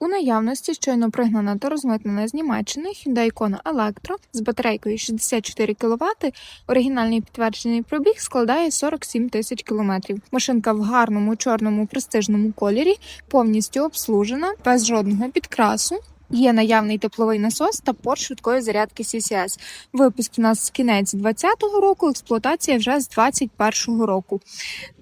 У наявності щойно пригнана та розмитнена з Німеччини Hyundai Kona Electro з батарейкою 64 кВт. Оригінальний підтверджений пробіг складає 47 тисяч кілометрів. Машинка в гарному чорному престижному кольорі, повністю обслужена, без жодного підкрасу. Є наявний тепловий насос та порт швидкої зарядки CCS. Випуск у нас з кінець 2020 року, експлуатація вже з 2021 року.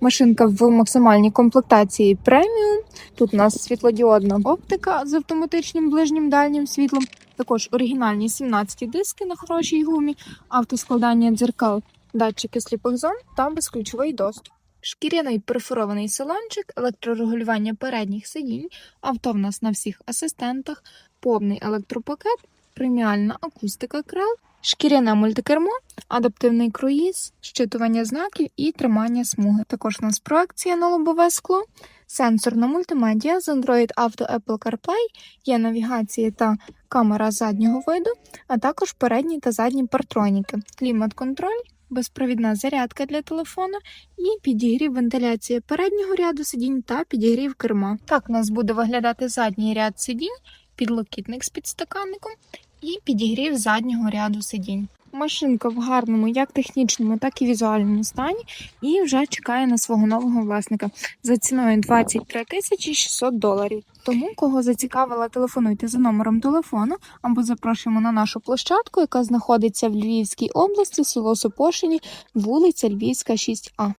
Машинка в максимальній комплектації преміум. Тут у нас світлодіодна оптика з автоматичним ближнім дальнім світлом. Також оригінальні 17 диски на хорошій гумі, автоскладання дзеркал, датчики сліпих зон та безключовий доступ. Шкіряний перфорований салончик, електрорегулювання передніх сидінь, авто в нас на всіх асистентах, повний електропакет, преміальна акустика крил, шкіряне мультикермо, адаптивний круїз, щитування знаків і тримання смуги. Також у нас проекція на лобове скло, сенсорна мультимедіа з Android Auto Apple CarPlay, є навігація та камера заднього виду, а також передні та задні партроніки, клімат-контроль, безпровідна зарядка для телефону і підігрів вентиляції переднього ряду сидінь та підігрів керма. Так у нас буде виглядати задній ряд сидінь, підлокітник з підстаканником і підігрів заднього ряду сидінь. Машинка в гарному як технічному, так і візуальному стані і вже чекає на свого нового власника за ціною 23 тисячі 600 доларів. Тому, кого зацікавила, телефонуйте за номером телефону або запрошуємо на нашу площадку, яка знаходиться в Львівській області, село Сопошині, вулиця Львівська, 6А.